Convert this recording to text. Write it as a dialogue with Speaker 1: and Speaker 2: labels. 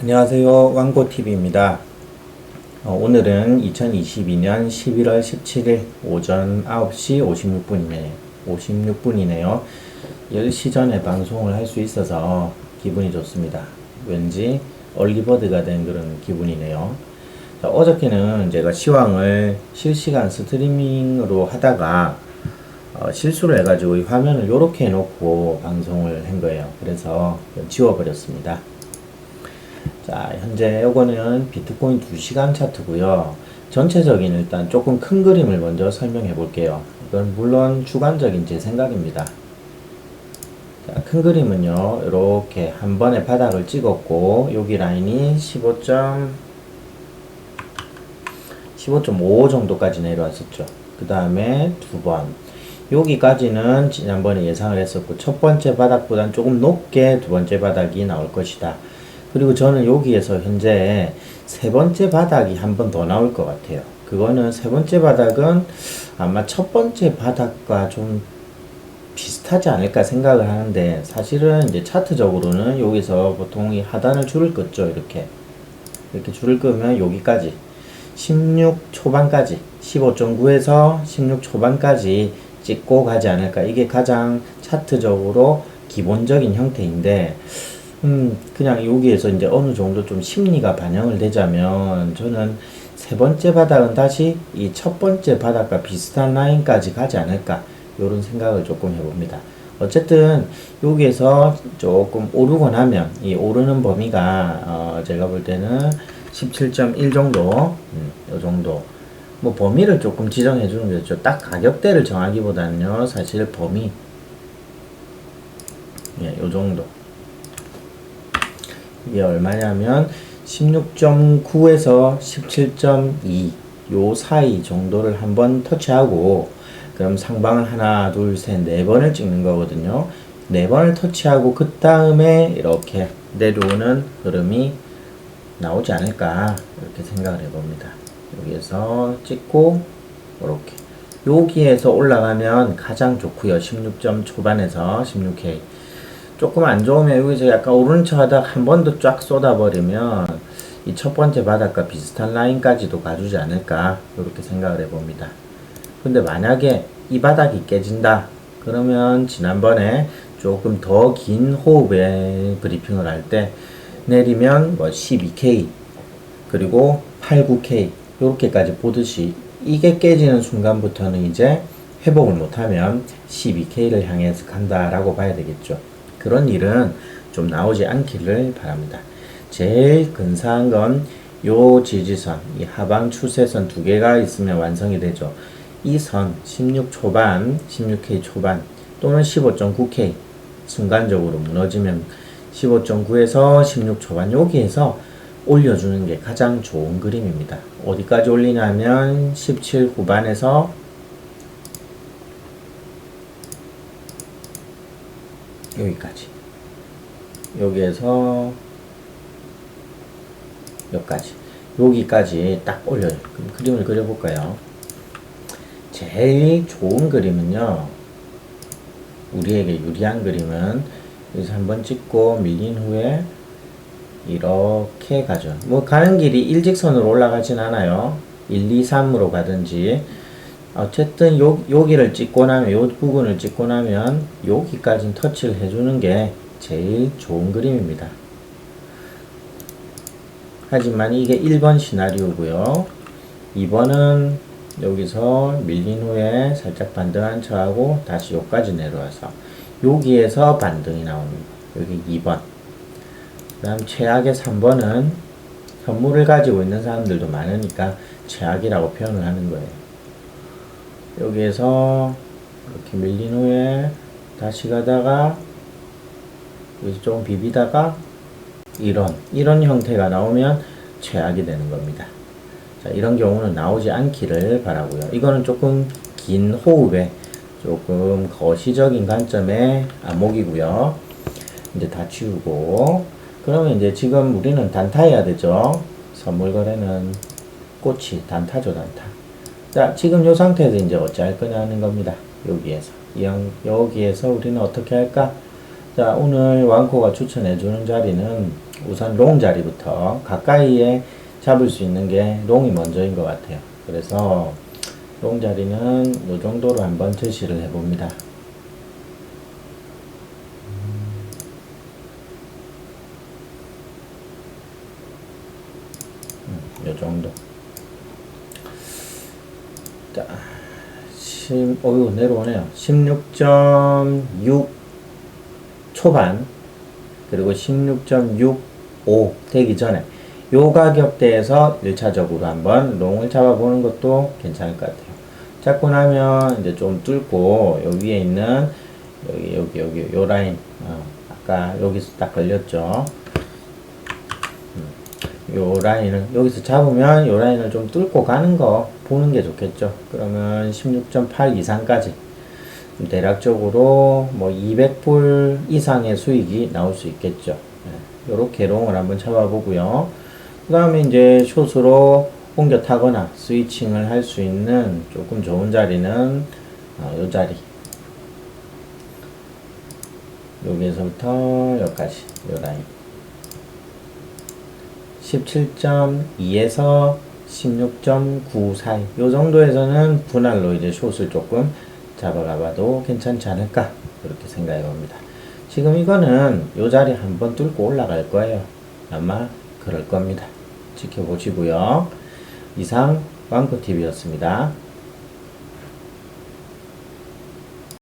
Speaker 1: 안녕하세요. 왕고TV입니다. 어, 오늘은 2022년 11월 17일 오전 9시 56분이네요. 56분이네요. 10시 전에 방송을 할 수 있어서 기분이 좋습니다. 왠지 얼리버드가 된 그런 기분이네요. 자, 어저께는 제가 시황을 실시간 스트리밍으로 하다가 어, 실수를 해가지고 이 화면을 이렇게 해놓고 방송을 한 거예요. 그래서 지워버렸습니다. 자, 현재 요거는 비트코인 2시간 차트고요. 전체적인 일단 조금 큰 그림을 먼저 설명해 볼게요. 이건 물론 주관적인 제 생각입니다. 자, 큰 그림은요. 이렇게 한 번에 바닥을 찍었고 여기 라인이 15. 15.5 정도까지 내려왔었죠. 그 다음에 두 번. 여기까지는 지난번에 예상을 했었고 첫 번째 바닥보다는 조금 높게 두 번째 바닥이 나올 것이다. 그리고 저는 여기에서 현재 세 번째 바닥이 한 번 더 나올 것 같아요. 그거는 세 번째 바닥은 아마 첫 번째 바닥과 좀 비슷하지 않을까 생각을 하는데 사실은 이제 차트적으로는 여기서 보통 이 하단을 줄을 긋죠. 이렇게. 이렇게 줄을 끄면 여기까지 16 초반까지 15.9에서 16 초반까지 찍고 가지 않을까. 이게 가장 차트적으로 기본적인 형태인데 음, 그냥 여기에서 이제 어느 정도 좀 심리가 반영을 되자면 저는 세 번째 바닥은 다시 이 첫 번째 바닥과 비슷한 라인까지 가지 않을까 이런 생각을 조금 해봅니다. 어쨌든 여기에서 조금 오르고 나면 이 오르는 범위가 어 제가 볼 때는 17.1 정도 음, 요 정도 뭐 범위를 조금 지정해 주는 게 좋죠. 딱 가격대를 정하기보다는요 사실 범위 예, 요 정도 이게 얼마냐면 16.9에서 17.2 요 사이 정도를 한번 터치하고 그럼 상방을 하나 둘 셋 네 번을 찍는 거거든요. 네 번을 터치하고 그 다음에 이렇게 내려오는 흐름이 나오지 않을까 이렇게 생각을 해봅니다. 여기에서 찍고 이렇게. 여기에서 올라가면 가장 좋고요. 16점 초반에서 16K 조금 안 좋으면 여기서 약간 척 하다가 한 번 더 쫙 쏟아버리면 이 첫 번째 바닥과 비슷한 라인까지도 가주지 않을까 이렇게 생각을 해봅니다. 근데 만약에 이 바닥이 깨진다 그러면 지난번에 조금 더 긴 호흡의 브리핑을 할 때 내리면 뭐 12K 그리고 8, 9K 이렇게까지 보듯이 이게 깨지는 순간부터는 이제 회복을 못하면 12K를 향해서 간다라고 봐야 되겠죠. 그런 일은 좀 나오지 않기를 바랍니다. 제일 근사한 건 요 지지선, 이 하방 추세선 두 개가 있으면 완성이 되죠. 이 선, 16 초반, 16K 초반 또는 15.9K 순간적으로 무너지면 15.9에서 16 초반 여기에서 올려주는 게 가장 좋은 그림입니다. 어디까지 올리냐면 17 후반에서 여기까지. 여기에서 여기까지. 여기까지 딱 올려요. 그럼 그림을 그려볼까요? 제일 좋은 그림은요 우리에게 유리한 그림은 여기서 한번 찍고 밀린 후에 이렇게 가죠. 뭐 가는 길이 일직선으로 올라가진 않아요. 1, 2, 3으로 가든지 어쨌든 요, 여기를 찍고 나면 요 부분을 찍고 나면 여기까지 터치를 해주는 게 제일 좋은 그림입니다. 하지만 이게 1번 시나리오고요. 2번은 여기서 밀린 후에 살짝 반등한 척하고 다시 여기까지 내려와서 여기에서 반등이 나옵니다. 여기 2번. 그 다음 최악의 3번은 선물을 가지고 있는 사람들도 많으니까 최악이라고 표현을 하는 거예요. 여기에서 이렇게 밀린 후에 다시 가다가 여기서 조금 비비다가 이런 이런 형태가 나오면 최악이 되는 겁니다. 자, 이런 경우는 나오지 않기를 바라고요. 이거는 조금 긴 호흡에 조금 거시적인 관점의 안목이고요. 이제 다 치우고 그러면 이제 지금 우리는 단타해야 되죠. 선물 거래는 꽃이 단타죠, 단타. 자, 지금 이 상태에서 이제 어찌할 거냐 하는 겁니다. 여기에서. 영, 여기에서 우리는 어떻게 할까? 자, 자, 오늘 왕코가 추천해주는 자리는 우선 롱 자리부터 가까이에 잡을 수 있는 게 롱이 먼저인 것 같아요. 그래서 롱 자리는 이 정도로 한번 제시를 해봅니다. 음, 요 정도. 자, 10, 어유 내려오네요. 16.6 초반 그리고 16.65 되기 전에 요 가격대에서 1차적으로 한번 롱을 잡아보는 것도 괜찮을 것 같아요. 잡고 나면 이제 좀 뚫고 요 위에 있는 여기 여기 여기 요 라인 어, 아까 여기서 딱 걸렸죠. 음, 요 라인을 여기서 잡으면 요 라인을 좀 뚫고 가는 거 보는 게 좋겠죠. 그러면 16.8 이상까지 좀 대략적으로 뭐 200불 이상의 수익이 나올 수 있겠죠. 네, 요렇게 롱을 한번 잡아보고요. 그 다음에 이제 숏으로 옮겨 타거나 스위칭을 할 수 있는 조금 좋은 자리는 어, 요 자리. 여기에서부터 여기까지 요 라인. 17.2에서 16.9 사이. 요 정도에서는 분할로 이제 숏을 조금 잡아가 봐도 괜찮지 않을까 그렇게 생각해 봅니다. 지금 이거는 요 자리 한번 뚫고 올라갈 거예요. 아마 그럴 겁니다. 지켜보시고요. 이상 왕코TV였습니다